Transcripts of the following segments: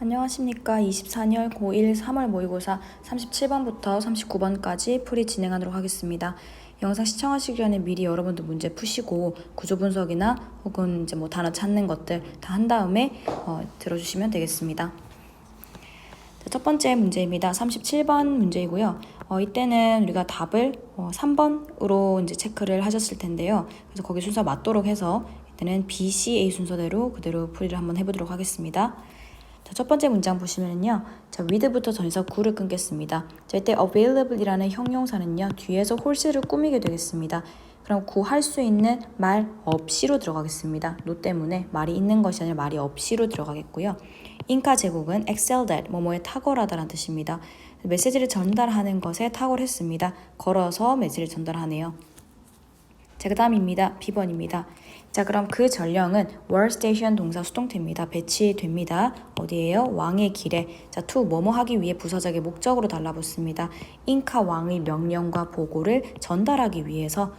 안녕하십니까. 24년 고1 3월 모의고사 37번부터 39번까지 풀이 진행하도록 하겠습니다. 영상 시청하시기 전에 미리 여러분들 문제 푸시고 구조 분석이나 혹은 이제 뭐 단어 찾는 것들 다 한 다음에 어, 들어주시면 되겠습니다. 자, 첫 번째 문제입니다. 37번 문제이고요. 어, 이때는 우리가 답을 어, 3번으로 이제 체크를 하셨을 텐데요. 그래서 거기 순서 맞도록 해서 이때는 B, C, A 순서대로 그대로 풀이를 한번 해보도록 하겠습니다. 자, 첫 번째 문장 보시면은요. 자, with부터 전사 구를 끊겠습니다. 자, 이때 available이라는 형용사는요. 뒤에서 홀스를 꾸미게 되겠습니다. 그럼 구할 수 있는 말 없이로 들어가겠습니다. 노 때문에 말이 있는 것이 아니라 말이 없이로 들어가겠고요. 인카 제국은 excelled at 뭐뭐에 탁월하다라는 뜻입니다. 메시지를 전달하는 것에 탁월했습니다. 걸어서 메시지를 전달하네요. 자, 그 다음입니다. B번입니다. 자, 그럼 그 전령은 workstation 동사 수동태입니다. 배치됩니다. 어디에요? 왕의 길에. 자, to 뭐뭐 하기 위해 부사적의 목적으로 달라붙습니다. 잉카 왕의 명령과 보고를 전달하기 위해서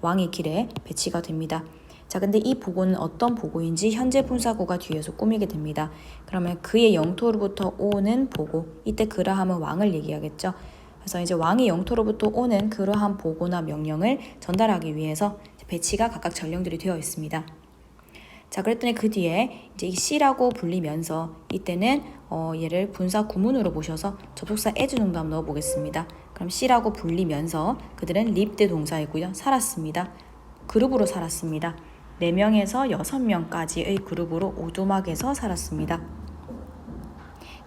왕의 길에 배치가 됩니다. 자, 근데 이 보고는 어떤 보고인지 현재 분사구가 뒤에서 꾸미게 됩니다. 그러면 그의 영토로부터 오는 보고. 이때 그라함은 왕을 얘기하겠죠. 그래서 이제 왕의 영토로부터 오는 그러한 보고나 명령을 전달하기 위해서 배치가 각각 전령들이 되어 있습니다. 자, 그랬더니 그 뒤에 이제 이 C라고 불리면서 이때는 어, 얘를 분사 구문으로 보셔서 접속사 정도 한번 넣어 보겠습니다. 그럼 C라고 불리면서 그들은 lived 동사이고요. 살았습니다. 그룹으로 살았습니다. 4명에서 6명까지의 그룹으로 오두막에서 살았습니다.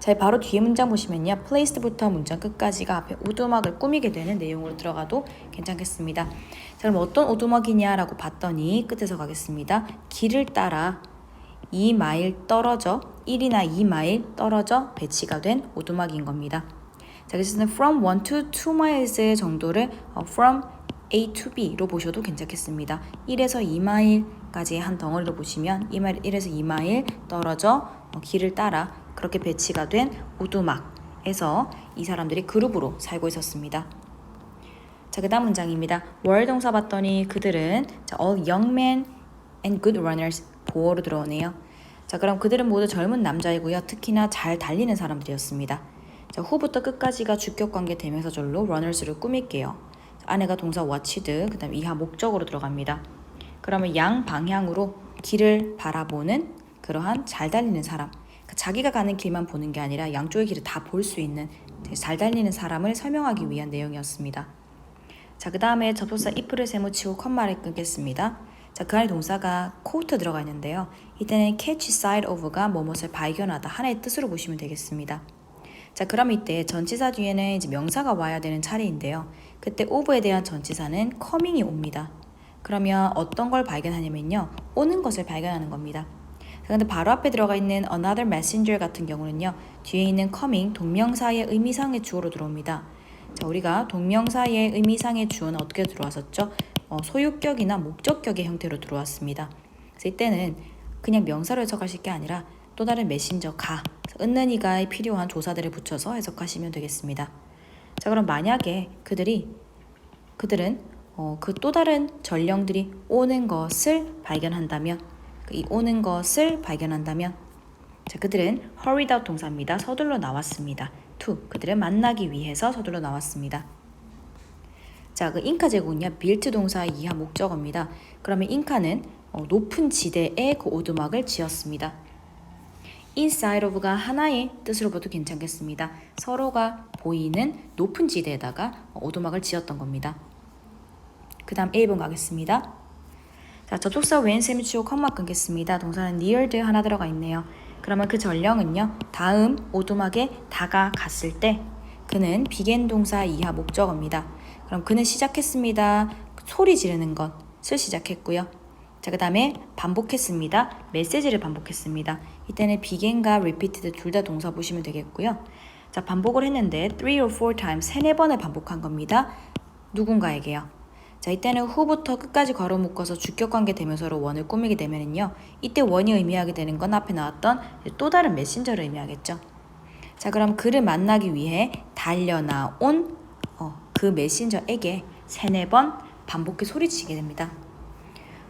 자, 바로 뒤에 문장 보시면요. placed부터 문장 끝까지가 앞에 오두막을 꾸미게 되는 내용으로 들어가도 괜찮겠습니다. 자, 그럼 어떤 오두막이냐라고 봤더니 끝에서 가겠습니다. 길을 따라 2마일 떨어져 1이나 2마일 떨어져 배치가 된 오두막인 겁니다. 자, 그래서 from 1 to 2 miles 정도를 어, from A to B로 보셔도 괜찮겠습니다. 1에서 2마일까지의 한 덩어리로 보시면 2마일, 1에서 2마일 떨어져 어, 길을 따라 그렇게 배치가 된 오두막에서 이 사람들이 그룹으로 살고 있었습니다. 자, 그 다음 문장입니다. 월 동사 봤더니 그들은 자, all young men and good runners 보어로 들어오네요. 자, 그럼 그들은 모두 젊은 남자이고요. 특히나 잘 달리는 사람들이었습니다. 자, 후부터 끝까지가 주격 관계 대명사절로 runners를 꾸밀게요. 자, 안에가 동사 watched, 그 다음 이하 목적으로 들어갑니다. 그러면 양 방향으로 길을 바라보는 그러한 잘 달리는 사람. 자기가 가는 길만 보는 게 아니라 양쪽의 길을 다 볼 수 있는 잘 달리는 사람을 설명하기 위한 내용이었습니다. 자, 그 다음에 접속사 if를 세무치고 컴마를 끊겠습니다. 자, 그 안에 동사가 quote 들어가 있는데요. 이때는 catch sight of가 뭐뭇을 발견하다 하나의 뜻으로 보시면 되겠습니다. 자, 그럼 이때 전치사 뒤에는 이제 명사가 와야 되는 차례인데요. 그때 of에 대한 전치사는 coming이 옵니다. 그러면 어떤 걸 발견하냐면요. 오는 것을 발견하는 겁니다. 그런데 바로 앞에 들어가 있는 another messenger 같은 경우는요. 뒤에 있는 coming 동명사의 의미상의 주어로 들어옵니다. 자, 우리가 동명사의 의미상의 주어는 어떻게 들어왔었죠? 어, 소유격이나 목적격의 형태로 들어왔습니다. 그래서 이때는 그냥 명사로 해석하실 게 아니라 또 다른 메신저 가, 은는이가에 필요한 조사들을 붙여서 해석하시면 되겠습니다. 자, 그럼 만약에 그들이 그들은 어, 그 또 다른 전령들이 오는 것을 발견한다면 그 이 오는 것을 발견한다면 자, 그들은 hurried out 동사입니다. 서둘러 나왔습니다. to 그들은 만나기 위해서 서둘러 나왔습니다. 자, 그 인카 제국은요. built 동사의 이하 목적어입니다. 그러면 인카는 어, 높은 지대에 그 오두막을 지었습니다. inside of가 하나의 뜻으로 봐도 괜찮겠습니다. 서로가 보이는 높은 지대에다가 오두막을 지었던 겁니다. 그 다음 A번 가겠습니다. 자, 접속사 웬 셈이 치고 컴마 끊겠습니다. 동사는 neared 하나 들어가 있네요. 그러면 그 전령은요. 다음 오두막에 다가갔을 때 그는 비겐 동사 이하 목적어입니다. 그럼 그는 시작했습니다. 소리 지르는 것을 시작했고요. 자, 그 다음에 반복했습니다. 메시지를 반복했습니다. 이때는 begin과 repeated 둘 다 동사 보시면 되겠고요. 자, 반복을 했는데 three or four times 세네 번을 반복한 겁니다. 누군가에게요. 자, 이때는 후부터 끝까지 괄호 묶어서 주격 관계 되면서로 원을 꾸미게 되면은요. 이때 원이 의미하게 되는 건 앞에 나왔던 또 다른 메신저를 의미하겠죠. 자, 그럼 그를 만나기 위해 달려나온 어, 그 메신저에게 세네 번 반복해 소리치게 됩니다.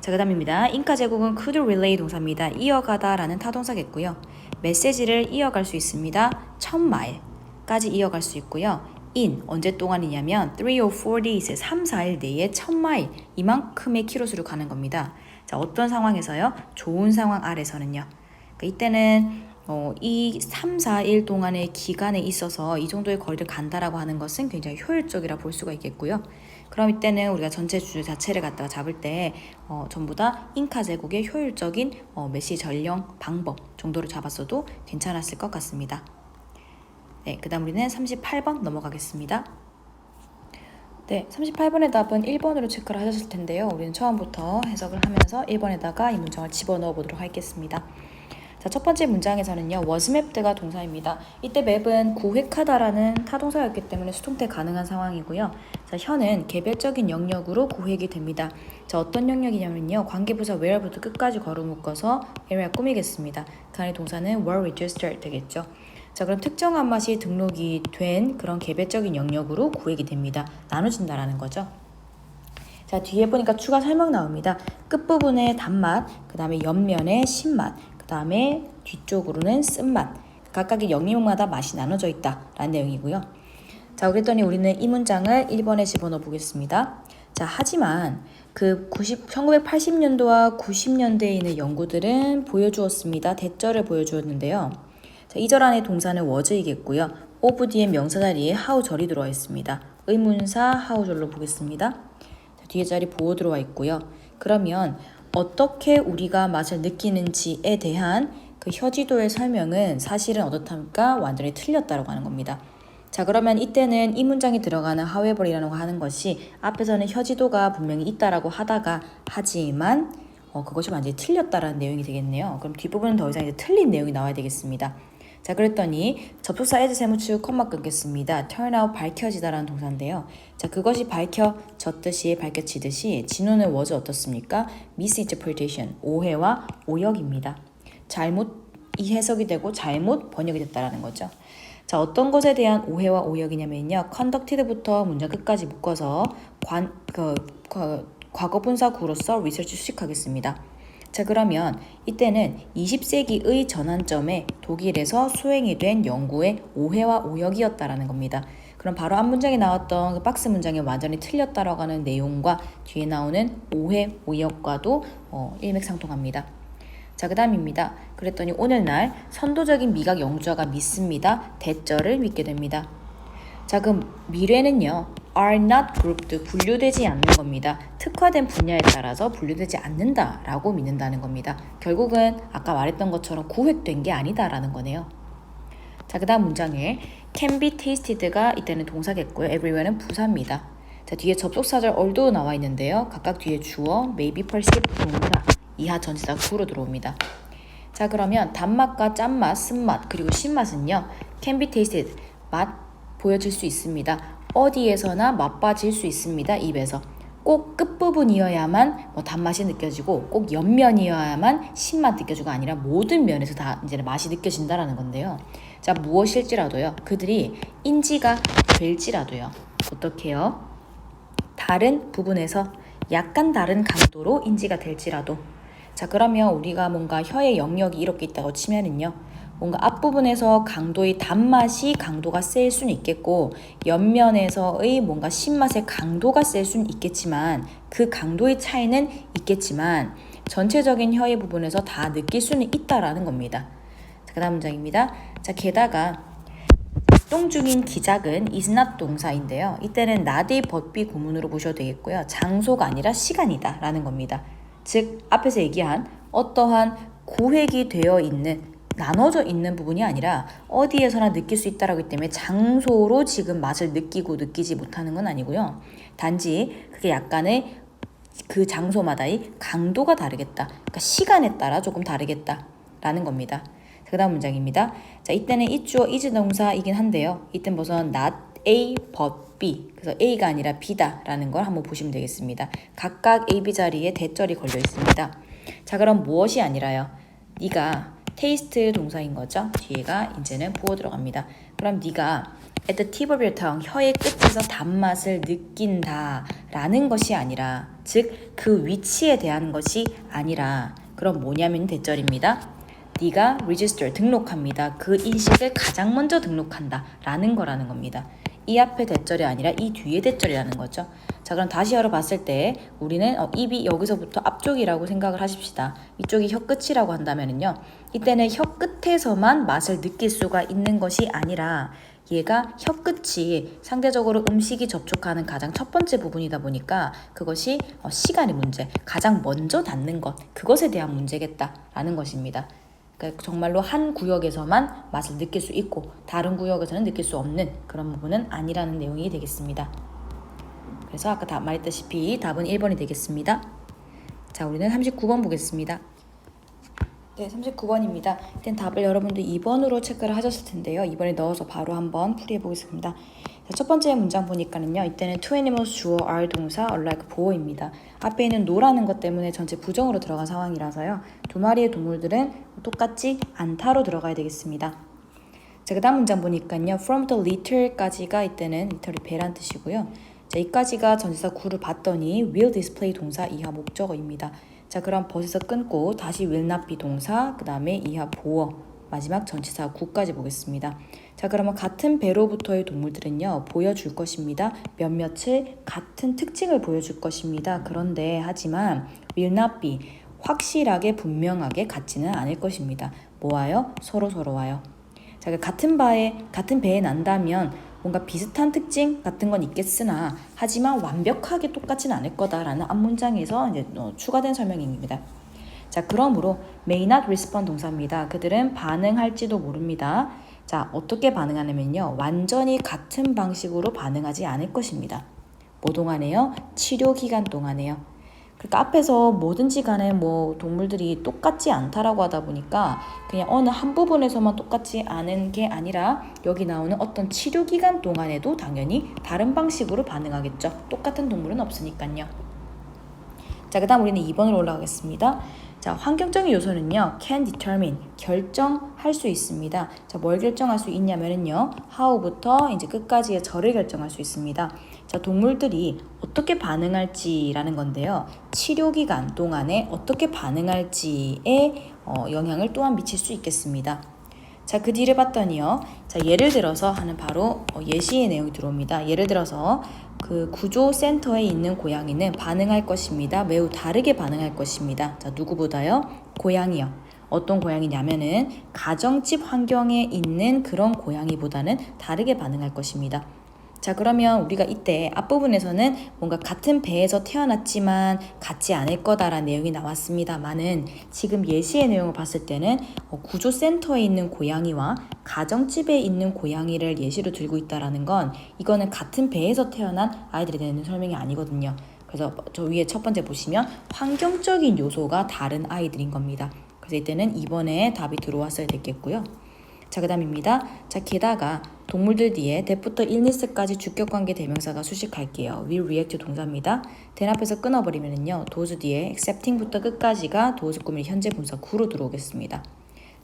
자, 그 다음입니다. 인카 제국은 could relay 동사입니다. 이어가다 라는 타동사겠고요. 메시지를 이어갈 수 있습니다. 천 마일까지 이어갈 수 있고요. In 언제 동안이냐면 3 or 4 days 3, 4일 내에 천 마일 이만큼의 키로수를 가는 겁니다. 자, 어떤 상황에서요? 좋은 상황 아래서는요. 그러니까 이때는 어, 이 3, 4일 동안의 기간에 있어서 이 정도의 거리를 간다라고 하는 것은 굉장히 효율적이라 볼 수가 있겠고요. 그럼 이때는 우리가 전체 주제 자체를 갖다가 잡을 때 어, 전부 다 잉카 제국의 효율적인 어, 메시 전령 방법 정도를 잡았어도 괜찮았을 것 같습니다. 네, 그 다음 우리는 38번 넘어가겠습니다. 네, 38번의 답은 1번으로 체크를 하셨을 텐데요. 우리는 처음부터 해석을 하면서 1번에다가 이 문장을 집어넣어 보도록 하겠습니다. 자, 첫 번째 문장에서는요, was mapped가 동사입니다. 이때 map은 구획하다라는 타동사였기 때문에 수동태 가능한 상황이고요. 자, 현은 개별적인 영역으로 구획이 됩니다. 자, 어떤 영역이냐면요, 관계부사 where부터 끝까지 걸어 묶어서 area를 꾸미겠습니다. 그 안에 동사는 were registered 되겠죠. 자, 그럼 특정한 맛이 등록이 된 그런 개별적인 영역으로 구획이 됩니다. 나눠진다라는 거죠. 자, 뒤에 보니까 추가 설명 나옵니다. 끝부분에 단맛, 그 다음에 옆면에 신맛, 그 다음에 뒤쪽으로는 쓴맛. 각각의 영역마다 맛이 나눠져 있다라는 내용이고요. 자, 그랬더니 우리는 이 문장을 1번에 집어넣어 보겠습니다. 자, 하지만 그 90, 1980년도와 90년대에 있는 연구들은 보여주었습니다. 대절을 보여주었는데요. 자, 이절 안에 동사는 was이겠고요. of 뒤에 명사 자리에 how절이 들어와 있습니다. 의문사 how절로 보겠습니다. 자, 뒤에 자리 보호 들어와 있고요. 그러면 어떻게 우리가 맛을 느끼는지에 대한 그 혀지도의 설명은 사실은 어떻답니까? 완전히 틀렸다고 하는 겁니다. 자 그러면 이때는 이 문장에 들어가는 however이라는 거 하는 것이 앞에서는 혀지도가 분명히 있다라고 하다가 하지만 어, 그것이 완전히 틀렸다라는 내용이 되겠네요. 그럼 뒷부분은 더 이상 이제 틀린 내용이 나와야 되겠습니다. 자 그랬더니 접속사 as 세무추 컴마 끊겠습니다. turn out 밝혀지다라는 동사인데요. 자 그것이 밝혀졌듯이 밝혀지듯이 진호는 was 어떻습니까? misinterpretation 오해와 오역입니다. 잘못 이 해석이 되고 잘못 번역이 됐다라는 거죠. 자 어떤 것에 대한 오해와 오역이냐면요. conducted부터 문장 끝까지 묶어서 관, 그, 그 과거분사 구로서 리서치 수식하겠습니다. 자 그러면 이때는 20세기의 전환점에 독일에서 수행이 된 연구의 오해와 오역이었다라는 겁니다. 그럼 바로 앞 문장에 나왔던 그 박스 문장이 완전히 틀렸다라고 하는 내용과 뒤에 나오는 오해, 오역과도 어, 일맥상통합니다. 자, 그 다음입니다. 그랬더니 오늘날 선도적인 미각 연구자가 믿습니다. 대절을 믿게 됩니다. 자, 그럼 미래는요. Are not grouped, 분류되지 않는 겁니다. 특화된 분야에 따라서 분류되지 않는다라고 믿는다는 겁니다. 결국은 아까 말했던 것처럼 구획된 게 아니다라는 거네요. 자, 그 다음 문장에 can be tasted가 이때는 동사겠고요. everywhere는 부사입니다. 자, 뒤에 접속사절 all도 나와 있는데요. 각각 뒤에 주어, maybe, perceive, 동사, 이하 전치사 구로 들어옵니다. 자, 그러면 단맛과 짠맛, 쓴맛, 그리고 신맛은요. can be tasted, 맛 보여질 수 있습니다. 어디에서나 맛봐질 수 있습니다. 입에서. 꼭 끝부분이어야만 뭐 단맛이 느껴지고 꼭 옆면이어야만 신맛 느껴지고 아니라 모든 면에서 다 이제 맛이 느껴진다라는 건데요. 자, 무엇일지라도요. 그들이 인지가 될지라도요. 어떻게요? 다른 부분에서 약간 다른 강도로 인지가 될지라도 자 그러면 우리가 뭔가 혀의 영역이 이렇게 있다고 치면은요 뭔가 앞부분에서 강도의 단맛이 강도가 셀 수는 있겠고 옆면에서의 뭔가 신맛의 강도가 셀 수는 있겠지만 그 강도의 차이는 있겠지만 전체적인 혀의 부분에서 다 느낄 수는 있다라는 겁니다. 자, 그 다음 문장입니다. 자 게다가 작동 중인 기작은 is not 동사인데요. 이때는 not의 법비 구문으로 보셔도 되겠고요. 장소가 아니라 시간이다 라는 겁니다. 즉 앞에서 얘기한 어떠한 구획이 되어 있는 나눠져 있는 부분이 아니라 어디에서나 느낄 수 있다라고 하기 때문에 장소로 지금 맛을 느끼고 느끼지 못하는 건 아니고요. 단지 그게 약간의 그 장소마다의 강도가 다르겠다. 그러니까 시간에 따라 조금 다르겠다라는 겁니다. 그 다음 문장입니다. 자, 이때는 이 주어 is 동사이긴 한데요. 이때는 우선 not A but B. 그래서 A가 아니라 B다라는 걸 한번 보시면 되겠습니다. 각각 A, B 자리에 대절이 걸려 있습니다. 자, 그럼 무엇이 아니라요? 네가 테이스트 동사인 거죠. 뒤에가 이제는 보어 들어갑니다. 그럼 네가 at the tip of your tongue, 혀의 끝에서 단맛을 느낀다 라는 것이 아니라 즉 그 위치에 대한 것이 아니라 그럼 뭐냐면 대절입니다. 네가 register 등록합니다. 그 인식을 가장 먼저 등록한다 라는 거라는 겁니다. 이 앞에 대절이 아니라 이 뒤에 대절이라는 거죠. 자 그럼 다시 열어봤을 때 우리는 어, 입이 여기서부터 앞쪽이라고 생각을 하십시다. 이쪽이 혀 끝이라고 한다면은요. 이때는 혀 끝에서만 맛을 느낄 수가 있는 것이 아니라 얘가 혀 끝이 상대적으로 음식이 접촉하는 가장 첫 번째 부분이다 보니까 그것이 어, 시간의 문제, 가장 먼저 닿는 것, 그것에 대한 문제겠다라는 것입니다. 그러니까 정말로 한 구역에서만 맛을 느낄 수 있고 다른 구역에서는 느낄 수 없는 그런 부분은 아니라는 내용이 되겠습니다. 그래서 아까 다 말했다시피 답은 1번이 되겠습니다. 자, 우리는 39번 보겠습니다. 네, 39번입니다. 일단 답을 여러분도 2번으로 체크를 하셨을 텐데요. 2번에 넣어서 바로 한번 풀이해 보겠습니다. 자, 첫 번째 문장 보니까는요. 이때는 two animals 주어 are 동사 unlike 보어입니다. 앞에 있는 no라는 것 때문에 전체 부정으로 들어간 상황이라서요. 두 마리의 동물들은 똑같지 않다로 들어가야 되겠습니다. 자, 그 다음 문장 보니까요. from the little까지가 이때는 little이 배란 뜻이고요. 자, 이까지가 전치사 구를 봤더니 will display 동사 이하 목적어입니다. 자, 그럼 벗에서 끊고 다시 will not be 동사, 그 다음에 이하 보어, 마지막 전치사 구까지 보겠습니다. 자, 그러면 같은 배로부터의 동물들은요, 보여줄 것입니다. 몇몇을 같은 특징을 보여줄 것입니다. 그런데 하지만 will not be 확실하게 분명하게 같지는 않을 것입니다. 뭐와요? 서로 서로 와요. 자, 그 같은 바에 같은 배에 난다면 뭔가 비슷한 특징 같은 건 있겠으나 하지만 완벽하게 똑같지는 않을 거다라는 앞문장에서 이제 어, 추가된 설명입니다. 자, 그러므로 may not respond 동사입니다. 그들은 반응할지도 모릅니다. 자, 어떻게 반응하냐면요. 완전히 같은 방식으로 반응하지 않을 것입니다. 뭐 동안에요? 치료 기간 동안에요. 그러니까 앞에서 뭐든지 간에 뭐 동물들이 똑같지 않다라고 하다 보니까 그냥 어느 한 부분에서만 똑같지 않은 게 아니라 여기 나오는 어떤 치료 기간 동안에도 당연히 다른 방식으로 반응하겠죠. 똑같은 동물은 없으니까요. 자, 그 다음 우리는 2번으로 올라가겠습니다. 자, 환경적인 요소는요, can determine, 결정할 수 있습니다. 자, 뭘 결정할 수 있냐면은요, how부터 이제 끝까지의 절을 결정할 수 있습니다. 자, 동물들이 어떻게 반응할지라는 건데요. 치료 기간 동안에 어떻게 반응할지에 어, 영향을 또한 미칠 수 있겠습니다. 자, 그 뒤를 봤더니요. 자, 예를 들어서 하는 바로 어, 예시의 내용이 들어옵니다. 예를 들어서 그 구조 센터에 있는 고양이는 반응할 것입니다. 매우 다르게 반응할 것입니다. 자, 누구보다요? 고양이요. 어떤 고양이냐면은 가정집 환경에 있는 그런 고양이보다는 다르게 반응할 것입니다. 자, 그러면 우리가 이때 앞부분에서는 뭔가 같은 배에서 태어났지만 같지 않을 거다라는 내용이 나왔습니다만은 지금 예시의 내용을 봤을 때는 어, 구조센터에 있는 고양이와 가정집에 있는 고양이를 예시로 들고 있다라는 건 이거는 같은 배에서 태어난 아이들이 되는 설명이 아니거든요. 그래서 저 위에 첫 번째 보시면 환경적인 요소가 다른 아이들인 겁니다. 그래서 이때는 이번에 답이 들어왔어야 됐겠고요. 자, 그 다음입니다. 자, 게다가 동물들 뒤에 대부터 일니스까지 주격관계 대명사가 수식할게요. will react 동사입니다. 된 앞에서 끊어버리면요. 도수 뒤에 accepting부터 끝까지가 도수 꾸밀 현재 분사 구로 들어오겠습니다.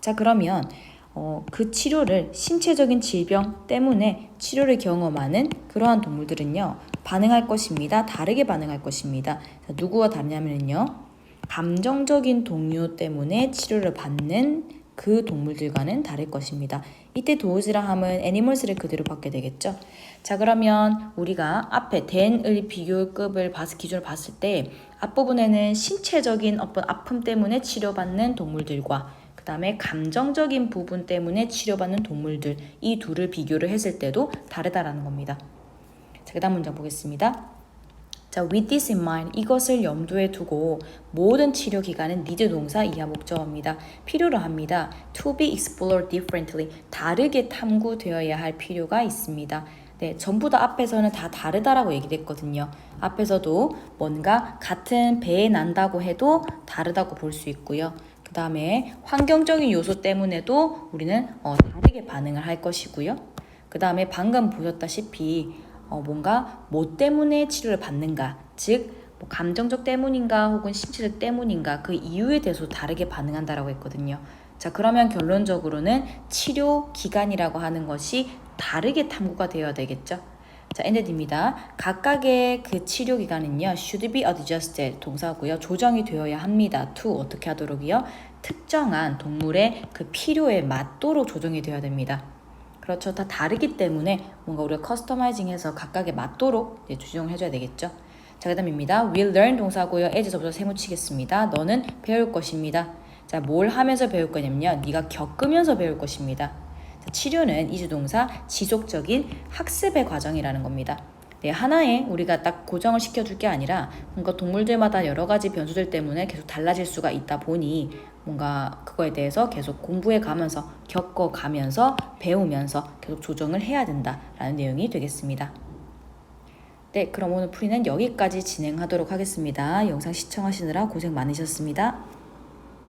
자, 그러면 어, 그 치료를 신체적인 질병 때문에 치료를 경험하는 그러한 동물들은요. 반응할 것입니다. 다르게 반응할 것입니다. 자, 누구와 다르냐면요. 감정적인 동요 때문에 치료를 받는 그 동물들과는 다를 것입니다. 이때 도우즈라 함은 애니멀스를 그대로 받게 되겠죠. 자 그러면 우리가 앞에 then의 비교급을 봤, 기준을 봤을 때 앞부분에는 신체적인 어떤 아픔 때문에 치료받는 동물들과 그 다음에 감정적인 부분 때문에 치료받는 동물들 이 둘을 비교를 했을 때도 다르다라는 겁니다. 자, 그 다음 문장 보겠습니다. 자, with this in mind, 이것을 염두에 두고 모든 치료 기간은 need 동사 이하 목적어입니다. 필요로 합니다. to be explored differently, 다르게 탐구되어야 할 필요가 있습니다. 네, 전부 다 앞에서는 다 다르다라고 얘기했거든요. 앞에서도 뭔가 같은 배에 난다고 해도 다르다고 볼 수 있고요. 그 다음에 환경적인 요소 때문에도 우리는 어, 다르게 반응을 할 것이고요. 그 다음에 방금 보셨다시피 어, 뭔가 뭐 때문에 치료를 받는가, 즉, 뭐 감정적 때문인가 혹은 신체적 때문인가 그 이유에 대해서 다르게 반응한다라고 했거든요. 자, 그러면 결론적으로는 치료 기간이라고 하는 것이 다르게 탐구가 되어야 되겠죠. 자, ended입니다. 각각의 그 치료 기간은요, should be adjusted 동사고요. 조정이 되어야 합니다. to 어떻게 하도록이요? 특정한 동물의 그 필요에 맞도록 조정이 되어야 됩니다. 그렇죠. 다 다르기 때문에 뭔가 우리가 커스터마이징해서 각각에 맞도록 조정을 해줘야 되겠죠. 자, 그 다음입니다. will learn 동사고요. as서부터 세무치겠습니다. 너는 배울 것입니다. 자, 뭘 하면서 배울 거냐면요. 네가 겪으면서 배울 것입니다. 자, 치료는 이주동사 지속적인 학습의 과정이라는 겁니다. 네, 하나에 우리가 딱 고정을 시켜줄 게 아니라 뭔가 동물들마다 여러 가지 변수들 때문에 계속 달라질 수가 있다 보니 뭔가 그거에 대해서 계속 공부해 가면서 겪어 가면서 배우면서 계속 조정을 해야 된다라는 내용이 되겠습니다. 네, 그럼 오늘 풀이는 여기까지 진행하도록 하겠습니다. 영상 시청하시느라 고생 많으셨습니다.